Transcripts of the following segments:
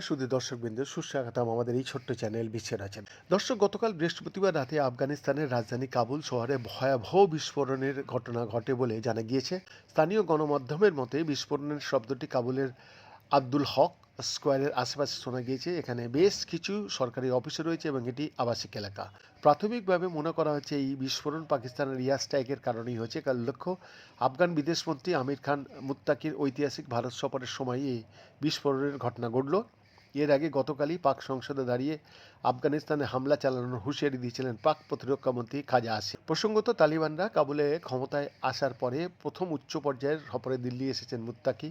শুধু দর্শকবৃন্দ সুস্বাগতম আমাদের এই ছোট্ট চ্যানেল বিশ্বের আছেন দর্শক, গতকাল বৃহস্পতিবার রাতে আফগানিস্তানের রাজধানী কাবুল শহরে ভয়াবহ বিস্ফোরণের ঘটনা ঘটে বলে জানা গিয়েছে। স্থানীয় গণমাধ্যমের মতে বিস্ফোরণের শব্দটি কাবুলের আব্দুল হক স্কোয়ারের আশেপাশে শোনা গিয়েছে, এখানে বেশ কিছু সরকারি অফিস রয়েছে এবং এটি আবাসিক এলাকা। প্রাথমিকভাবে মনে করা হচ্ছে এই বিস্ফোরণ পাকিস্তানের রিয়াজ স্ট্রাইকের কারণেই হয়েছে। কারণ লক্ষ্য, আফগান বিদেশমন্ত্রী আমির খান মুত্তাকির ঐতিহাসিক ভারত সফরের সময় এই বিস্ফোরণের ঘটনা ঘটল। এর আগে গতকালই পাক সংসদে দাঁড়িয়ে আফগানিস্তানে হামলা চালানোর হুঁশিয়ারি দিয়েছিলেন পাক প্রতিরক্ষা মন্ত্রী খাজা আসিফ। প্রসঙ্গত, তালিবানরা কাবুলে ক্ষমতায় আসার পরে প্রথম উচ্চ পর্যায়ের সফরে দিল্লি এসেছেন মুত্তাকি,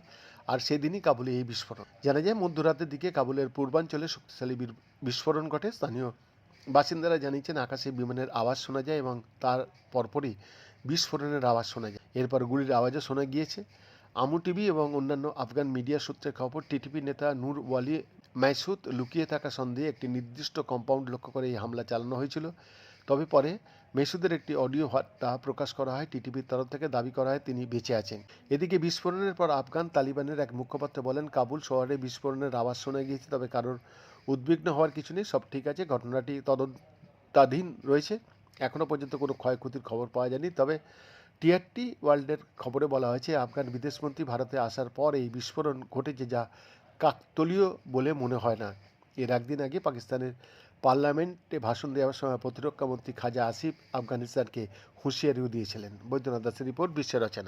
আর সেদিনই কাবুলে এই বিস্ফোরণ। জানা যায়, মধ্যরাতের দিকে কাবুলের পূর্বাঞ্চলে শক্তিশালী বিস্ফোরণ ঘটে। স্থানীয় বাসিন্দারা জানিয়েছেন, আকাশে বিমানের আওয়াজ শোনা যায় এবং তার পরপরই বিস্ফোরণের আওয়াজ শোনা যায়। এরপর গুলির আওয়াজও শোনা গিয়েছে। আমু টিভি এবং অন্যান্য আফগান মিডিয়া সূত্রে খবর, টিটিপি নেতা নূর ওয়ালি মাইসুদ লুকিয়ে থাকা সন্দেহে একটি নির্দিষ্ট কম্পাউন্ড লক্ষ্য করে এই হামলা চালানো হয়েছিল। তবে পরে মেসুদের একটি অডিও বার্তা প্রকাশ করা হয়, টিটিভির তরফ থেকে দাবি করা হয় তিনি বেঁচে আছেন। এদিকে বিস্ফোরণের পর আফগান তালিবানের এক মুখপাত্র বলেন, কাবুল শহরে বিস্ফোরণের আওয়াজ শোনা গিয়েছে, তবে কারোর উদ্বিগ্ন হওয়ার কিছু নেই, সব ঠিক আছে, ঘটনাটি তদন্তাধীন রয়েছে। এখনও পর্যন্ত কোনো ক্ষয়ক্ষতির খবর পাওয়া যায়নি। তবে টিআরটি ওয়ার্ল্ডের খবরে বলা হয়েছে, আফগান বিদেশমন্ত্রী ভারতে আসার পর এই বিস্ফোরণ ঘটেছে, যা কাকতলীয় বলে মনে হয় না। এর একদিন আগে পাকিস্তানের পার্লামেন্টে ভাষণ দেওয়ার সময় প্রতিরক্ষামন্ত্রী খাজা আসিফ আফগানিস্তানকে হুঁশিয়ারিও দিয়েছিলেন। বৈদ্যনাথ দাসের রিপোর্ট বিশ্বের রচনা।